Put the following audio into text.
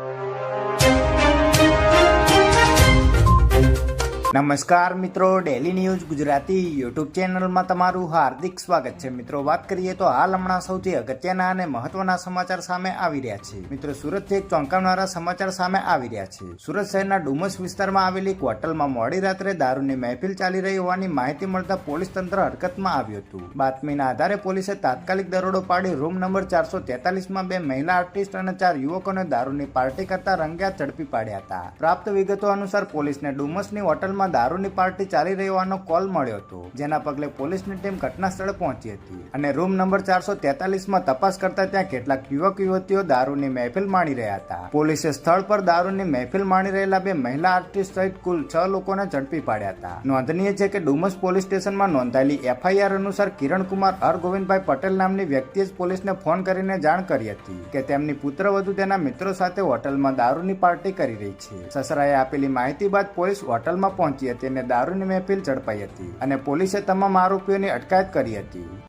you. નમસ્કાર મિત્રો daily news Gujarati YouTube ચેનલમાં તમારું હાર્દિક સ્વાગત છે. મિત્રો, વાત કરીએ તો હાલ હમણાં સૌથી અગત્યના અને મહત્વના સમાચાર સામે આવી રહ્યા છે. મિત્રો, સુરતથી એક ચોંકાવનારા સમાચાર સામે આવી રહ્યા છે. સુરત શહેરના ડુમસ વિસ્તારમાં આવેલી એક હોટલમાં મોડી રાત્રે દારૂની મહેફિલ ચાલી રહી હોવાની માહિતી મળતા પોલીસ તંત્ર હરકતમાં આવ્યું હતું. બાતમીના આધારે પોલીસે તાત્કાલિક દરોડો પાડી રૂમ નંબર ચારસો તેતાલીસમાં બે મહિલા આર્ટિસ્ટ અને ચાર યુવકોને દારૂની પાર્ટી કરતા રંગ્યા ઝડપી પાડ્યા હતા. પ્રાપ્ત વિગતો અનુસાર પોલીસને ડુમસની હોટલમાં દારૂની પાર્ટી ચાલી રહી હોવાનો કોલ મળ્યો હતો, જેના પગલે પોલીસની ટીમ ઘટના સ્થળે પહોંચી હતી અને રૂમ નંબર ચારસો તેતાલીસમાં તપાસ કરતા ત્યાં કેટલાક યુવક યુવતીઓ દારૂની મહેફિલ માણી રહ્યા હતા. પોલીસે સ્થળ પર દારૂની મહેફિલ માણી રહેલા બે મહિલા આર્ટિસ્ટ સહિત કુલ છ લોકોને ઝડપી પાડ્યા હતા. નોંધનીય છે કે ડુમસ પોલીસ સ્ટેશનમાં નોંધાયેલી એફઆઈઆર અનુસાર કિરણકુમાર હરગોવિંદભાઈ પટેલ નામની વ્યક્તિએ જ પોલીસને ફોન કરીને જાણ કરી હતી કે તેમની પુત્રવધુ તેના મિત્રો સાથે હોટલમાં દારૂની પાર્ટી કરી રહી છે. સસરાએ આપેલી માહિતી બાદ પોલીસ હોટલમાં પહોંચી હતી અને દારૂની મહેફિલ ઝડપાઈ હતી અને પોલીસે તમામ આરોપીઓની અટકાયત કરી હતી.